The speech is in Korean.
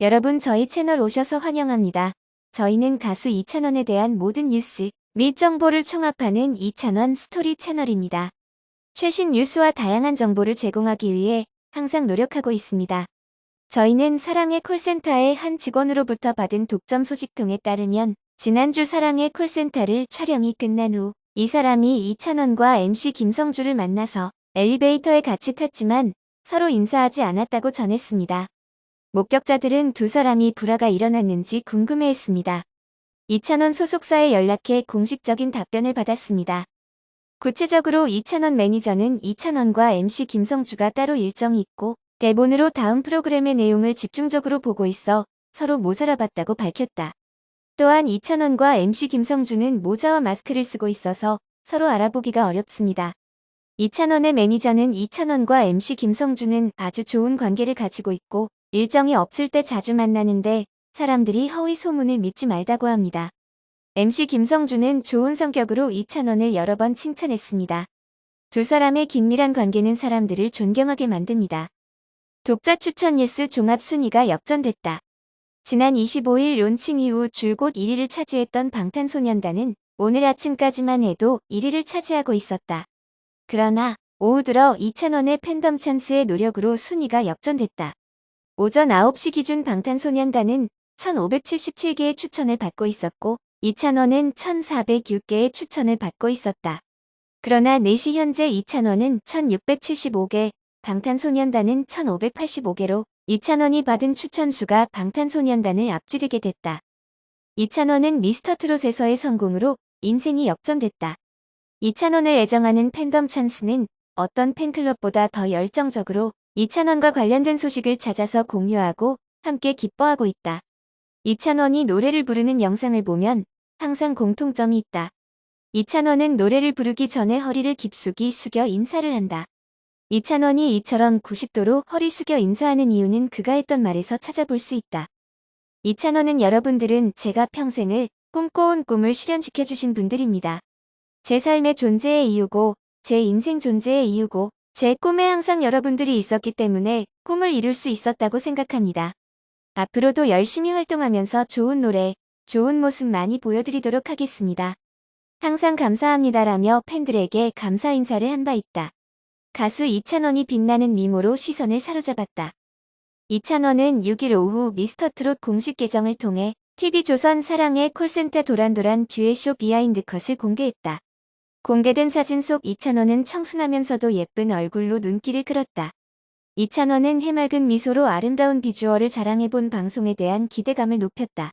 여러분 저희 채널 오셔서 환영합니다. 저희는 가수 이찬원에 대한 모든 뉴스 및 정보를 총합하는 이찬원 스토리 채널입니다. 최신 뉴스와 다양한 정보를 제공하기 위해 항상 노력하고 있습니다. 저희는 사랑의 콜센터의 한 직원으로부터 받은 독점 소식통에 따르면 지난주 사랑의 콜센터를 촬영이 끝난 후 이 사람이 이찬원과 MC 김성주를 만나서 엘리베이터에 같이 탔지만 서로 인사하지 않았다고 전했습니다. 목격자들은 두 사람이 불화가 일어났는지 궁금해했습니다. 이찬원 소속사에 연락해 공식적인 답변을 받았습니다. 구체적으로 이찬원 매니저는 이찬원과 MC 김성주가 따로 일정이 있고 대본으로 다음 프로그램의 내용을 집중적으로 보고 있어 서로 못 알아봤다고 밝혔다. 또한 이찬원과 MC 김성주는 모자와 마스크를 쓰고 있어서 서로 알아보기가 어렵습니다. 이찬원의 매니저는 이찬원과 MC 김성주는 아주 좋은 관계를 가지고 있고 일정이 없을 때 자주 만나는데 사람들이 허위 소문을 믿지 말다고 합니다. MC 김성주는 좋은 성격으로 이찬원을 여러 번 칭찬했습니다. 두 사람의 긴밀한 관계는 사람들을 존경하게 만듭니다. 독자 추천 뉴스 종합 순위가 역전됐다. 지난 25일 론칭 이후 줄곧 1위를 차지했던 방탄소년단은 오늘 아침까지만 해도 1위를 차지하고 있었다. 그러나 오후 들어 이찬원의 팬덤 찬스의 노력으로 순위가 역전됐다. 오전 9시 기준 방탄소년단은 1577개의 추천을 받고 있었고 이찬원은 1406개의 추천을 받고 있었다. 그러나 4시 현재 이찬원은 1675개, 방탄소년단은 1585개로 이찬원이 받은 추천수가 방탄소년단을 앞지르게 됐다. 이찬원은 미스터트롯에서의 성공으로 인생이 역전됐다. 이찬원을 애정하는 팬덤 찬스는 어떤 팬클럽보다 더 열정적으로 이찬원과 관련된 소식을 찾아서 공유하고 함께 기뻐하고 있다. 이찬원이 노래를 부르는 영상을 보면 항상 공통점이 있다. 이찬원은 노래를 부르기 전에 허리를 깊숙이 숙여 인사를 한다. 이찬원이 이처럼 90도로 허리 숙여 인사하는 이유는 그가 했던 말에서 찾아볼 수 있다. 이찬원은 여러분들은 제가 평생을 꿈꿔온 꿈을 실현시켜 주신 분들입니다. 제 삶의 존재의 이유고, 제 인생 존재의 이유고, 제 꿈에 항상 여러분들이 있었기 때문에 꿈을 이룰 수 있었다고 생각합니다. 앞으로도 열심히 활동하면서 좋은 노래, 좋은 모습 많이 보여드리도록 하겠습니다. 항상 감사합니다라며 팬들에게 감사 인사를 한 바 있다. 가수 이찬원이 빛나는 미모로 시선을 사로잡았다. 이찬원은 6일 오후 미스터트롯 공식 계정을 통해 TV조선 사랑의 콜센터 도란도란 듀엣쇼 비하인드 컷을 공개했다. 공개된 사진 속 이찬원은 청순하면서도 예쁜 얼굴로 눈길을 끌었다. 이찬원은 해맑은 미소로 아름다운 비주얼을 자랑해본 방송에 대한 기대감을 높였다.